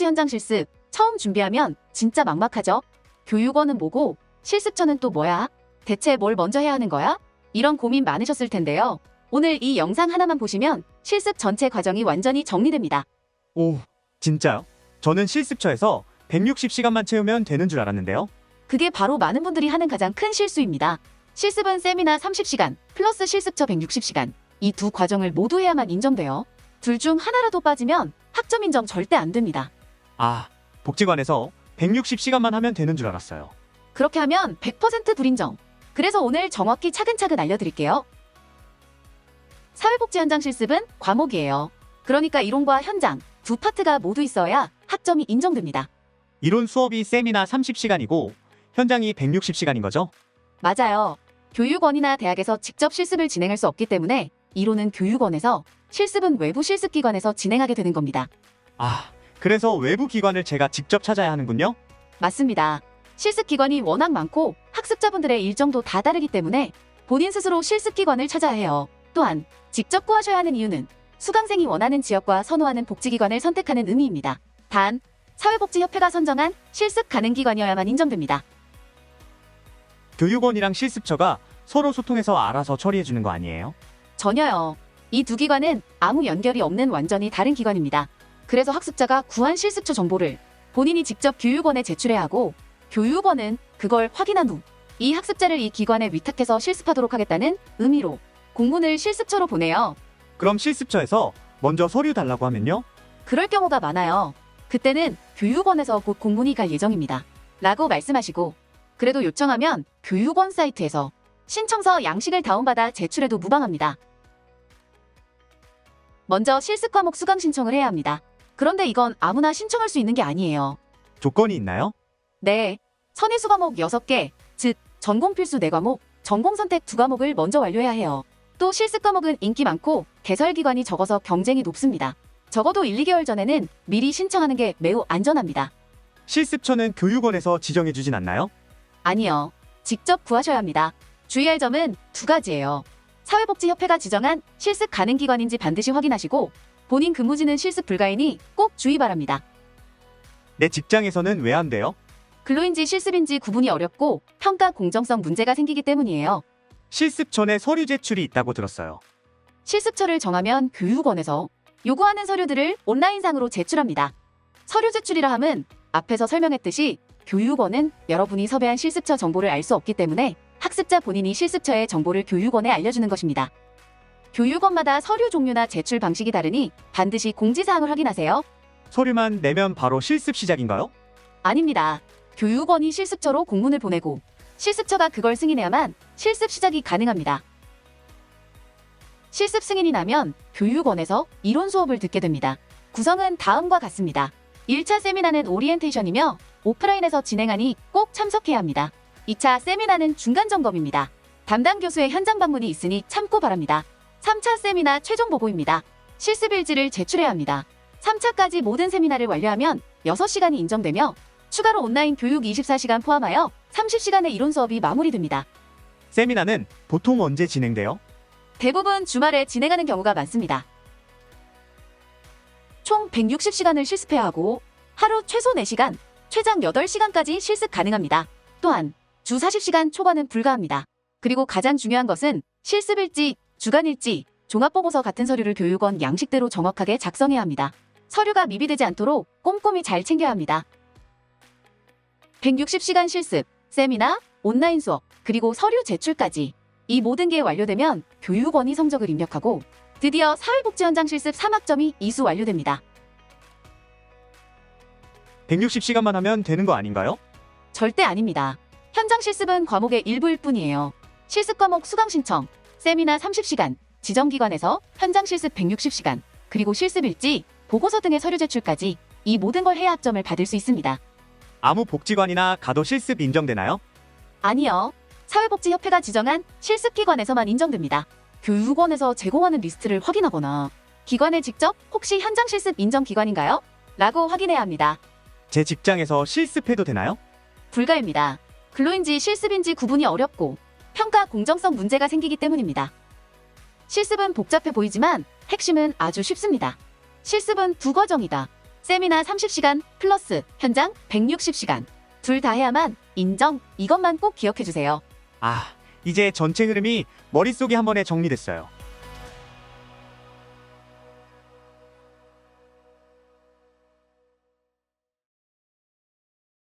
사회복지 현장 실습 처음 준비하면 진짜 막막하죠? 교육원은 뭐고 실습처는 또 뭐야? 대체 뭘 먼저 해야 하는 거야? 이런 고민 많으셨을 텐데요. 오늘 이 영상 하나만 보시면 실습 전체 과정이 완전히 정리됩니다. 오, 진짜요? 저는 실습처에서 160시간만 채우면 되는 줄 알았는데요. 그게 바로 많은 분들이 하는 가장 큰 실수입니다. 실습은 세미나 30시간 플러스 실습처 160시간 이 두 과정을 모두 해야만 인정돼요. 둘 중 하나라도 빠지면 학점 인정 절대 안 됩니다. 아, 복지관에서 160시간만 하면 되는 줄 알았어요. 그렇게 하면 100% 불인정. 그래서 오늘 정확히 차근차근 알려드릴게요. 사회복지 현장 실습은 과목이에요. 그러니까 이론과 현장 두 파트가 모두 있어야 학점이 인정됩니다. 이론 수업이 세미나 30시간이고 현장이 160시간인 거죠? 맞아요. 교육원이나 대학에서 직접 실습을 진행할 수 없기 때문에 이론은 교육원에서 실습은 외부 실습기관에서 진행하게 되는 겁니다. 아, 그래서 외부 기관을 제가 직접 찾아야 하는군요. 맞습니다. 실습 기관이 워낙 많고 학습자분들의 일정도 다 다르기 때문에 본인 스스로 실습 기관을 찾아야 해요. 또한 직접 구하셔야 하는 이유는 수강생이 원하는 지역과 선호하는 복지기관을 선택하는 의미입니다. 단, 사회복지협회가 선정한 실습 가능 기관이어야만 인정됩니다. 교육원이랑 실습처가 서로 소통해서 알아서 처리해 주는 거 아니에요? 전혀요. 이 두 기관은 아무 연결이 없는 완전히 다른 기관입니다. 그래서 학습자가 구한 실습처 정보를 본인이 직접 교육원에 제출해야 하고 교육원은 그걸 확인한 후 이 학습자를 이 기관에 위탁해서 실습하도록 하겠다는 의미로 공문을 실습처로 보내요. 그럼 실습처에서 먼저 서류 달라고 하면요? 그럴 경우가 많아요. 그때는 교육원에서 곧 공문이 갈 예정입니다. 라고 말씀하시고 그래도 요청하면 교육원 사이트에서 신청서 양식을 다운받아 제출해도 무방합니다. 먼저 실습 과목 수강 신청을 해야 합니다. 그런데 이건 아무나 신청할 수 있는 게 아니에요. 조건이 있나요? 네. 선의수 과목 6개, 즉 전공 필수 4과목, 전공 선택 2과목을 먼저 완료해야 해요. 또 실습 과목은 인기 많고 개설 기관이 적어서 경쟁이 높습니다. 적어도 1, 2개월 전에는 미리 신청하는 게 매우 안전합니다. 실습처는 교육원에서 지정해 주진 않나요? 아니요. 직접 구하셔야 합니다. 주의할 점은 두 가지예요. 사회복지협회가 지정한 실습 가능 기관인지 반드시 확인하시고 본인 근무지는 실습 불가이니 꼭 주의 바랍니다. 내 직장에서는 왜 안 돼요? 근로인지 실습인지 구분이 어렵고 평가 공정성 문제가 생기기 때문이에요. 실습 전에 서류 제출이 있다고 들었어요. 실습처를 정하면 교육원에서 요구하는 서류들을 온라인상으로 제출합니다. 서류 제출이라 함은 앞에서 설명했듯이 교육원은 여러분이 섭외한 실습처 정보를 알 수 없기 때문에 학습자 본인이 실습처의 정보를 교육원에 알려주는 것입니다. 교육원마다 서류 종류나 제출 방식이 다르니 반드시 공지사항을 확인하세요. 서류만 내면 바로 실습 시작인가요? 아닙니다. 교육원이 실습처로 공문을 보내고 실습처가 그걸 승인해야만 실습 시작이 가능합니다. 실습 승인이 나면 교육원에서 이론 수업을 듣게 됩니다. 구성은 다음과 같습니다. 1차 세미나는 오리엔테이션이며 오프라인에서 진행하니 꼭 참석해야 합니다. 2차 세미나는 중간 점검입니다. 담당 교수의 현장 방문이 있으니 참고 바랍니다. 3차 세미나 최종 보고입니다. 실습 일지를 제출해야 합니다. 3차까지 모든 세미나를 완료하면 6시간이 인정되며 추가로 온라인 교육 24시간 포함하여 30시간의 이론 수업이 마무리됩니다. 세미나는 보통 언제 진행돼요? 대부분 주말에 진행하는 경우가 많습니다. 총 160시간을 실습해야 하고 하루 최소 4시간, 최장 8시간까지 실습 가능합니다. 또한 주 40시간 초과는 불가합니다. 그리고 가장 중요한 것은 실습일지, 주간일지, 종합보고서 같은 서류를 교육원 양식대로 정확하게 작성해야 합니다. 서류가 미비되지 않도록 꼼꼼히 잘 챙겨야 합니다. 160시간 실습, 세미나, 온라인 수업, 그리고 서류 제출까지 이 모든 게 완료되면 교육원이 성적을 입력하고 드디어 사회복지 현장 실습 3학점이 이수 완료됩니다. 160시간만 하면 되는 거 아닌가요? 절대 아닙니다. 현장 실습은 과목의 일부일 뿐이에요. 실습 과목 수강 신청, 세미나 30시간, 지정기관에서 현장 실습 160시간, 그리고 실습 일지, 보고서 등의 서류 제출까지 이 모든 걸 해야 학점을 받을 수 있습니다. 아무 복지관이나 가도 실습 인정되나요? 아니요. 사회복지협회가 지정한 실습기관에서만 인정됩니다. 교육원에서 제공하는 리스트를 확인하거나 기관에 직접 혹시 현장 실습 인정 기관인가요? 라고 확인해야 합니다. 제 직장에서 실습해도 되나요? 불가입니다. 근로인지 실습인지 구분이 어렵고 평가 공정성 문제가 생기기 때문입니다. 실습은 복잡해 보이지만 핵심은 아주 쉽습니다. 실습은 두 과정이다. 세미나 30시간 플러스 현장 160시간. 둘 다 해야만 인정. 이것만 꼭 기억해 주세요. 아, 이제 전체 흐름이 머릿속에 한 번에 정리됐어요.